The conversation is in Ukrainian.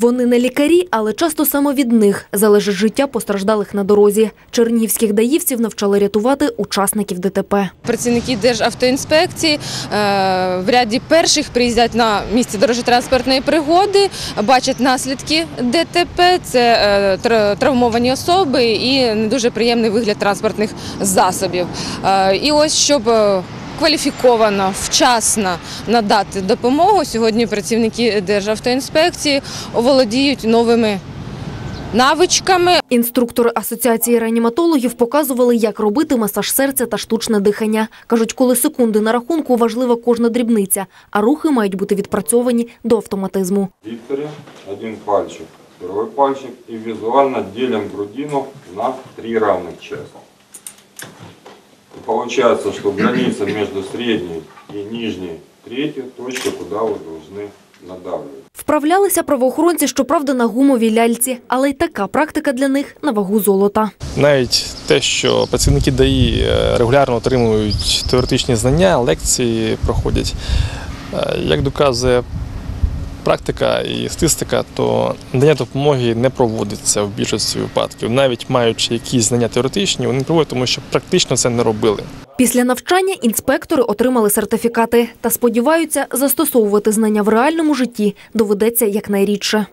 Вони не лікарі, але часто саме від них залежить життя постраждалих на дорозі. Чернігівських даївців навчали рятувати учасників ДТП. Працівники Державтоінспекції е, в ряді перших приїздять на місце дорожньо-транспортної пригоди, бачать наслідки ДТП, це е, травмовані особи і не дуже приємний вигляд транспортних засобів. Е, І ось щоб кваліфіковано, вчасно надати допомогу, сьогодні працівники Державтоінспекції володіють новими навичками, Інструктори асоціації реаніматологів показували, як робити масаж серця та штучне дихання. кажуть, коли секунди на рахунку важлива кожна дрібниця, а рухи мають бути відпрацьовані до автоматизму. дикторе один пальчик, второй пальчик и визуально делим грудину на три равных части. Получается, что граница между средней и нижней третью точка, куда вы должны надавливать. Вправлялися правоохоронці, щоправда, на гумовій ляльці, але й така практика для них на вагу золота. Навіть те, що працівники ДАІ е, регулярно отримують теоретичні знання, лекції проходять, е, як доказує практика і статистика, то надання допомоги не проводиться в більшості випадків. Навіть маючи якісь знання теоретичні, вони не проводять, тому що практично це не робили. Після навчання інспектори отримали сертифікати та сподіваються, застосовувати знання в реальному житті доведеться якнайрідше.